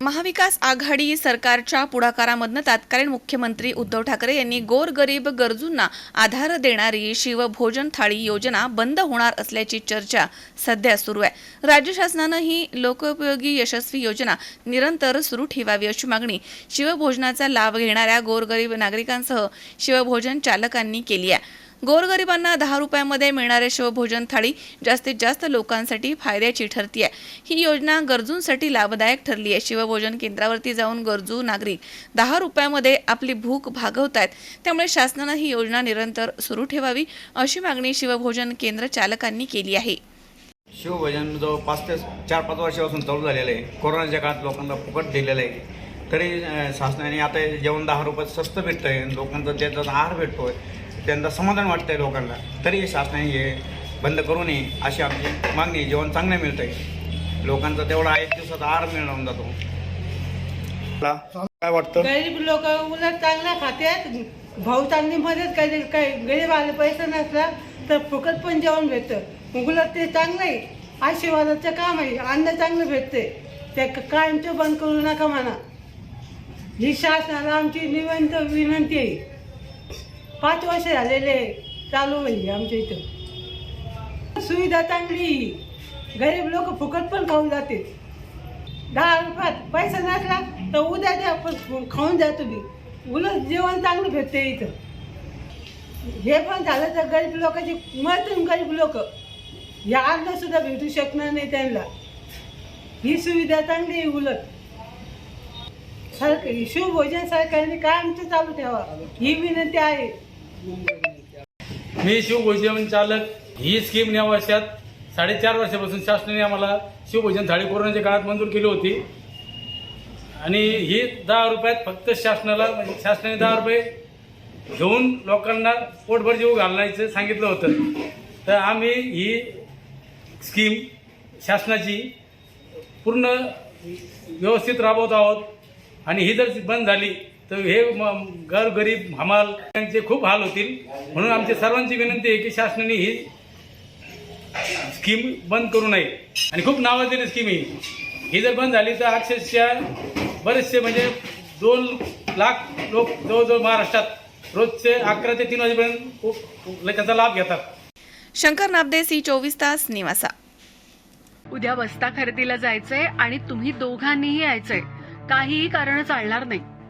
महाविकास आघाडी सरकारच्या पुढाकारामधनं तत्कालीन मुख्यमंत्री उद्धव ठाकरे यांनी गोरगरीब गरजूंना आधार देणारी शिवभोजन थाळी योजना बंद होणार असल्याची चर्चा सध्या सुरू आहे. राज्य शासनानं ही लोकोपयोगी यशस्वी योजना निरंतर सुरू ठेवावी अशी मागणी शिवभोजनाचा लाभ घेणाऱ्या गोरगरीब नागरिकांसह शिवभोजन चालकांनी केली आहे. गोरगरिबांना दहा रुपयामध्ये मिळणारे शिवभोजन थाळी जास्तीत जास्त लोकांसाठी फायद्याची ठरती आहे ही योजना गरजूंसाठी लाभदायक ठरली आहे. शिवभोजन केंद्रावरती जाऊन गरजू नागरिक दहा रुपयामध्ये आपली भूक भागवत आहेत त्यामुळे शासनानं ही योजना निरंतर सुरू ठेवावी अशी मागणी शिवभोजन केंद्र चालकांनी केली आहे. शिवभोजन जो पाच ते चार पाच वर्षापासून चालू झालेलं आहे. कोरोनाच्या काळात लोकांना फुकट दिलेलं आहे. तरी शासनाने आता जेवण दहा रुपयात स्वस्त भेटतं आहे लोकांचा त्याचा आहार भेटतो आहे त्यांना समाधान वाटतं आहे लोकांना. तरी शासनाने हे बंद करू नये अशी आमची मागणी जेवण चांगलं मिळतं आहे लोकांचा तेवढा एक दिवसात आहार मिळवून जातो. काय वाटतं? गरीब लोक उलट चांगला खात्यात. भाऊ चांगली मदत काही काही गरीब आले पैसा नसला तर फुकट पण जेवण भेटतं. उलट ते चांगलं आहे आशीर्वादाचं काम आहे. अन्न चांगलं भेटते ते कायमचं बंद करू नका म्हणा. ही शासनाला आमची निवंत विनंती आहे. पाच वर्ष झालेले चालू म्हणजे आमच्या इथं. सुविधा चांगली गरीब लोक फुकट पण खाऊन जाते दहा रुपयात पैसा नसला तर उद्या द्या पण खाऊन जा तुम्ही. उलट जेवण चांगलं भेटते इथं. हे पण झालं तर गरीब लोकांची मतून गरीब लोक. या अन्न सुद्धा भेटू शकणार नाही त्यांना. ही सुविधा चांगली आहे उलट. सरकार शिवभोजन सरकारने काय आमचं चालू ठेवा. ही विनंती आहे. मी शिवभोजन चालक ही स्कीम या वर्षात साडेचार वर्षापासून शासनाने आम्हाला शिवभोजन थाळी कोरोनाच्या काळात मंजूर केली होती. आणि ही दहा रुपयात फक्त शासनाला म्हणजे शासनाने दहा रुपये घेऊन लोकांना पोटभर जीव घालण्याचं सांगितलं होतं. तर आम्ही ही स्कीम शासनाची पूर्ण व्यवस्थित राबवत आहोत. आणि ही जर बंद झाली तर हे म- गर गरीब हमाल यांचे खूप हाल होतील. म्हणून आमची सर्वांची विनंती आहे की शासनाने ही स्कीम बंद करू नये. आणि खूप नावाजलेली स्कीम आहे ही. जर बंद झाली तर अक्षरशः बरेचसे म्हणजे दोन लाख लोक जवळजवळ महाराष्ट्रात रोजचे अकरा ते तीन वाजेपर्यंत खूप त्याचा लाभ घेतात. शंकर नाबदे सी चोवीस तास निवासा. उद्या बस्ता खरेदीला जायचंय आणि तुम्ही दोघांनीही यायचंय. काहीही कारण चालणार नाही.